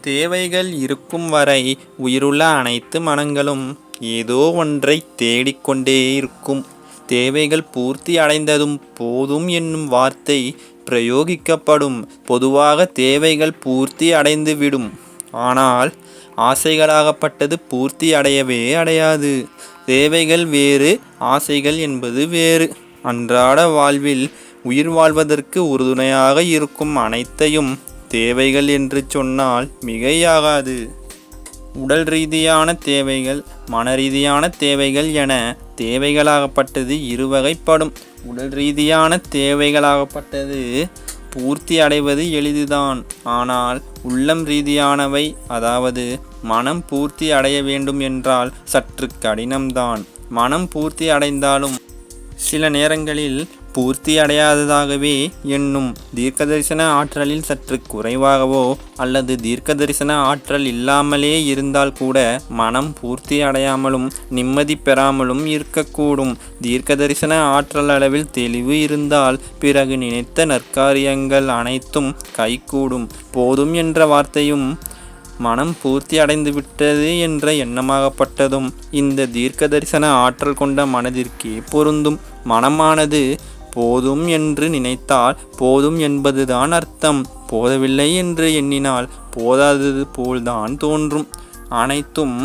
தேவைகள் இருக்கும் வரை உயிருள்ள அனைத்து மனங்களும் ஏதோ ஒன்றை தேடிக்கொண்டே இருக்கும். தேவைகள் பூர்த்தி அடைந்ததும் போதும் என்னும் வார்த்தை பிரயோகிக்கப்படும். பொதுவாக தேவைகள் பூர்த்தி அடைந்துவிடும். ஆனால் ஆசைகளாகப்பட்டது பூர்த்தி அடையவே அடையாது. தேவைகள் வேறு ஆசைகள் என்பது வேறு. அன்றாட வாழ்வில் உயிர் வாழ்வதற்கு உறுதுணையாக இருக்கும் அனைத்தையும் தேவைகள் என்று சொன்னால் மிகையாகாது. உடல் ரீதியான தேவைகள் மன ரீதியான தேவைகள் என தேவைகளாகப்பட்டது இருவகைப்படும். உடல் ரீதியான தேவைகளாகப்பட்டது பூர்த்தி அடைவது எளிதுதான். ஆனால் உள்ளம் ரீதியானவை அதாவது மனம் பூர்த்தி அடைய வேண்டும் என்றால் சற்று கடினம்தான். மனம் பூர்த்தி அடைந்தாலும் சில நேரங்களில் பூர்த்தி அடையாததாகவே எண்ணும். தீர்க்கதரிசன ஆற்றலில் சற்று குறைவாகவோ அல்லது தீர்க்கதரிசன ஆற்றல் இல்லாமலே இருந்தால் கூட மனம் பூர்த்தி அடையாமலும் நிம்மதி பெறாமலும் இருக்கக்கூடும். தீர்க்கதரிசன ஆற்றலளவில் தெளிவு இருந்தால் பிறகு நினைத்த நற்காரியங்கள் அனைத்தும் கைகூடும். போதும் என்ற வார்த்தையும் மனம் பூர்த்தி அடைந்துவிட்டது என்ற எண்ணமாகப்பட்டதும் இந்த தீர்க்க தரிசன ஆற்றல் கொண்ட மனதிற்கே பொருந்தும். மனமானது போதும் என்று நினைத்தால் போதும் என்பதுதான் அர்த்தம். போதவில்லை என்று எண்ணினால் போதாதது போல்தான் தோன்றும். அனைத்தும்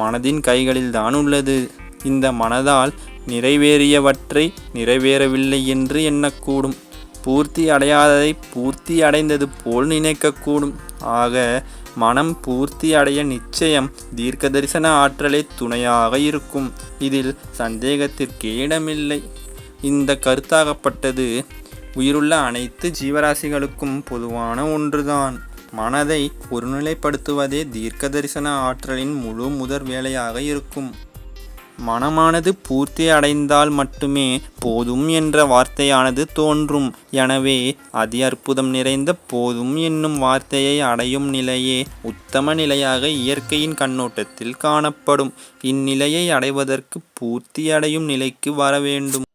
மனதின் கைகளில்தான் உள்ளது. இந்த மனதால் நிறைவேறியவற்றை நிறைவேறவில்லை என்று எண்ணக்கூடும். பூர்த்தி அடையாததை பூர்த்தி அடைந்தது போல் நினைக்கக்கூடும். ஆக மனம் பூர்த்தி அடைய நிச்சயம் தீர்க்க தரிசன ஆற்றலே துணையாக இருக்கும். இதில் சந்தேகத்திற்கே இடமில்லை. இந்த கருத்தாகப்பட்டது உயிருள்ள அனைத்து ஜீவராசிகளுக்கும் பொதுவான ஒன்றுதான். மனதை ஒருநிலைப்படுத்துவதே தீர்க்க தரிசன ஆற்றலின் முழு முதற் வேலையாக இருக்கும். மனமானது பூர்த்தி அடைந்தால் மட்டுமே போதும் என்ற வார்த்தையானது தோன்றும். எனவே அதி அற்புதம் நிறைந்த போதும் என்னும் வார்த்தையை அடையும் நிலையே உத்தம நிலையாக இயற்கையின் கண்ணோட்டத்தில் காணப்படும். இந்நிலையை அடைவதற்கு பூர்த்தி அடையும் நிலைக்கு வரவேண்டும்.